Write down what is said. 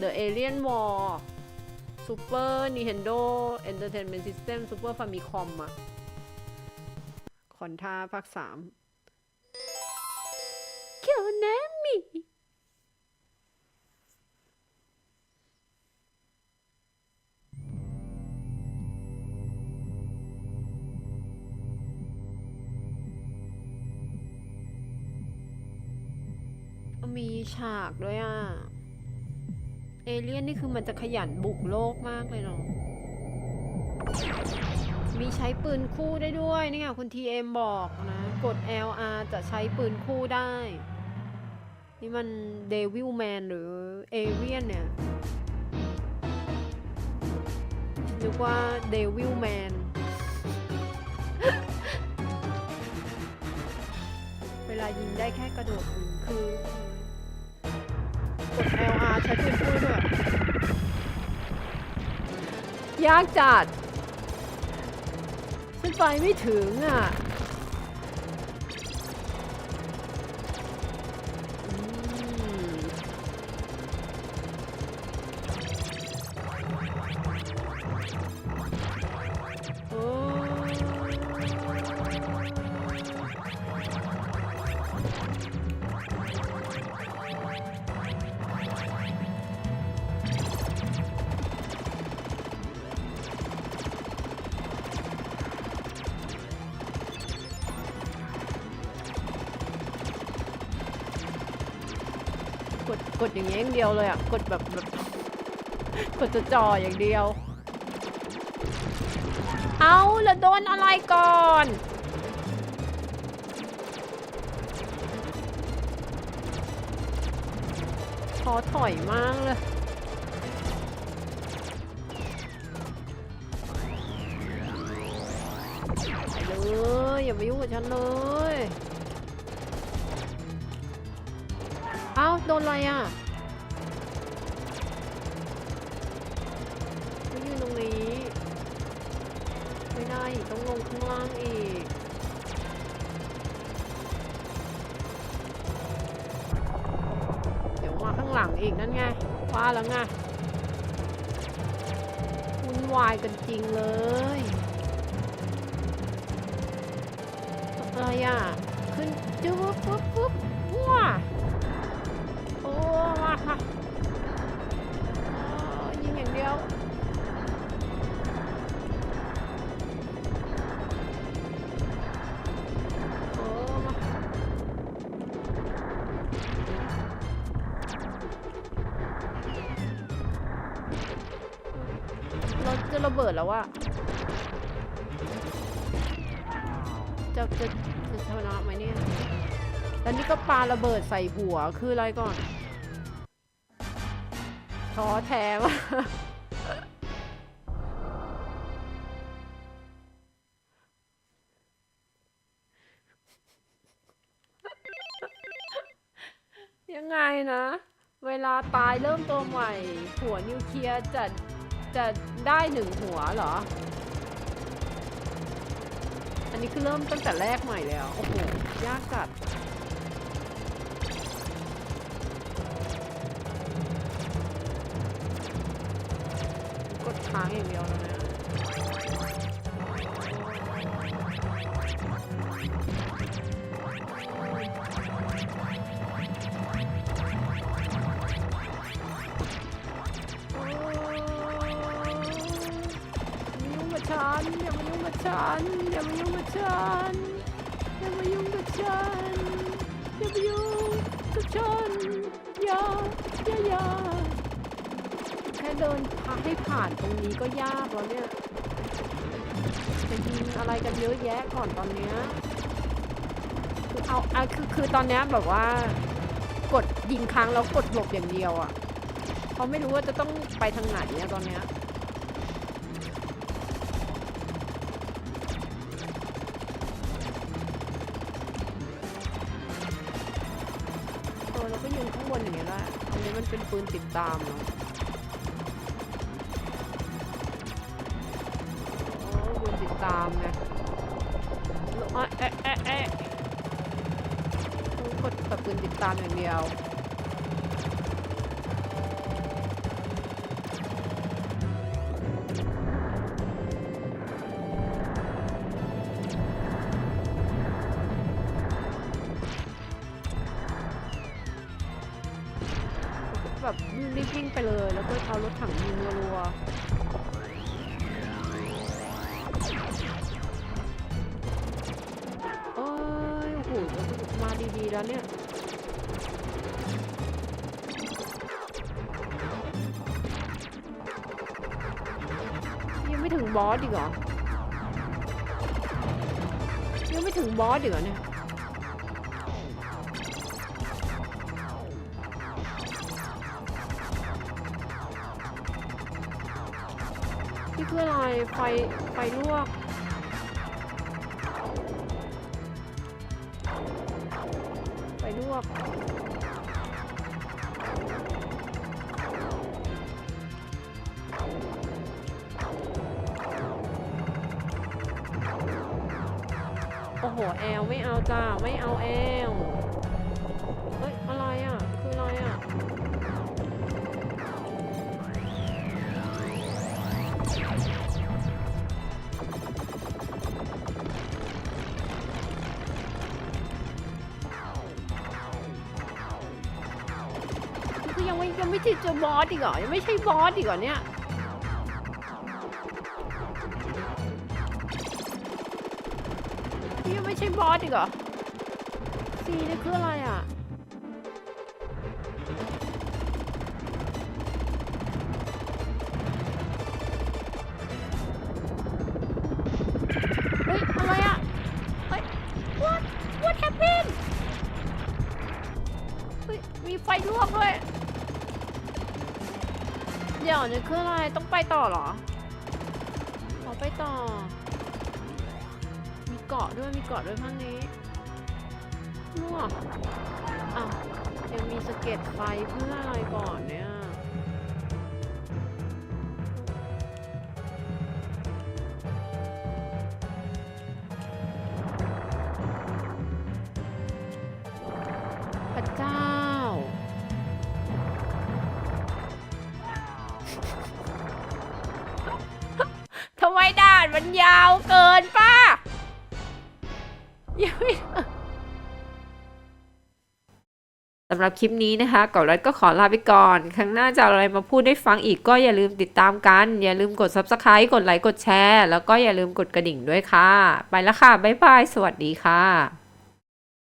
The Alien War Super Nintendo Entertainment System Super Famicom อะคอนท่าภาคสามเคียวนามิมีฉากด้วยอะ เอเลี่ยนนี่คือมันจะขยันบุกโลกมากเลยเนาะ มีใช้ปืนคู่ได้ด้วยนี่ไงคุณ TM บอกนะ กด LR จะใช้ปืนคู่ได้ นี่มันเดวิลแมนหรือเอเลียนเนี่ยนึกว่าเดวิลแมนเวลายิงได้แค่กระโดดยิงคือ กด LR ใช้ปืนคู่ด้วยยากจัดฉันไปไม่ถึงอะ กดอย่างเงี้ยอย่างเดียวเลยอะกดแบบแบบกดจะจออย่างเดียว เอาแล้วโดนอะไรก่อนขอถอยมากเลยเลยอย่ามายุ่งกับฉันเลย โดนอะไรอะไม่ยืนตรงนี้ ไม่ได้ต้องลงข้างล่างอีก เดี๋ยวมาข้างหลังอีกนั่นไง ว่าแล้วไงวุ่นวายกันจริงเลยอะไรอะ ขึ้นจุ๊บปุ๊บปุ๊บว้า ยิงอย่างเดียว โอ้มาเราจะระเบิดแล้วอะจะจะจะชนะไหมเนี่ยแล้วนี่ก็ปาระเบิดใส่หัวคืออะไรก่อน ท้อแท้มากยังไงนะ เวลาตายเริ่มตัวใหม่ หัวนิวเคลียร์จะจะได้หนึ่งหัวเหรอ อันนี้คือเริ่มตั้งแต่แรกใหม่แล้ว โอ้โห ยากจัด กดค้างอย่างเดียวแล้วนะโอ้ยอย่ามายุ่งกับฉันอย่ามายุ่งกับฉันอย่ามายุ่งกับฉันอย่ามายุ่งกับฉันอย่ามายุ่งกับฉันอย่าอย่าอย่าแค่ เดินพาให้ผ่านตรงนี้ก็ยากแล้วเนี่ยจะยิงอะไรกันเยอะแยะก่อนตอนเนี้ยคือเอาอะคือคือตอนเนี้ยแบบว่ากดยิงค้างแล้วกดหลบอย่างเดียวอะเขาไม่รู้ว่าจะต้องไปทางไหนเนี่ยตอนเนี้ยเออเราก็ยืนข้างบนอย่างเงี้ยแหละอันนี้มันเป็นปืนติดตามเนาะ ตามไงแล้วอะเอ๊ะเอ๊ะเอ๊ะต้องกดแต่ปืนติดตามอย่างเดียวแบบรีบวิ่งไปเลย แล้วก็เอารถถังยิงรัวๆ แล้วเนี่ยยังไม่ถึงบอสอีกเหรอยังไม่ถึงบอสอีกเหรอเนี่ยนี่คืออะไรไฟไฟลวก อกโอ้โหแอลไม่เอาจ้า ไม่เอาแอล ยังไม่ใช่เจอบอสอีกเหรอยังไม่ใช่บอสอีกเหรอเนี่ยยังไม่ใช่บอสอีกเหรอซีนี่คืออะไรอะเฮ้ยอะไรอะเฮ้ย what what happened เฮ้ยมีไฟลวกด้วย ดี๋ยวนี่คืออะไรต้องไปต่อเหรอขอไปต่อ มีเกาะด้วยมีเกาะด้วยข้างนี้ลวอ้าวยังมีสะเก็ดไฟเพื่ออะไรก่อนเนี่ย มันยาวเกินป้ายังไม่สำหรับคลิปนี้นะคะก่อนรัดก็ขอลาไปก่อน ครั้งหน้าจะอาอะไรมาพูดได้ฟังอีกก็อย่าลืมติดตามกัน อย่าลืมกด subscribe กดไลค์กดแชร์ แล้วก็อย่าลืมกดกระดิ่งด้วยค่ะ ไปแล้วค่ะ บ๊ายบาย สวัสดีค่ะ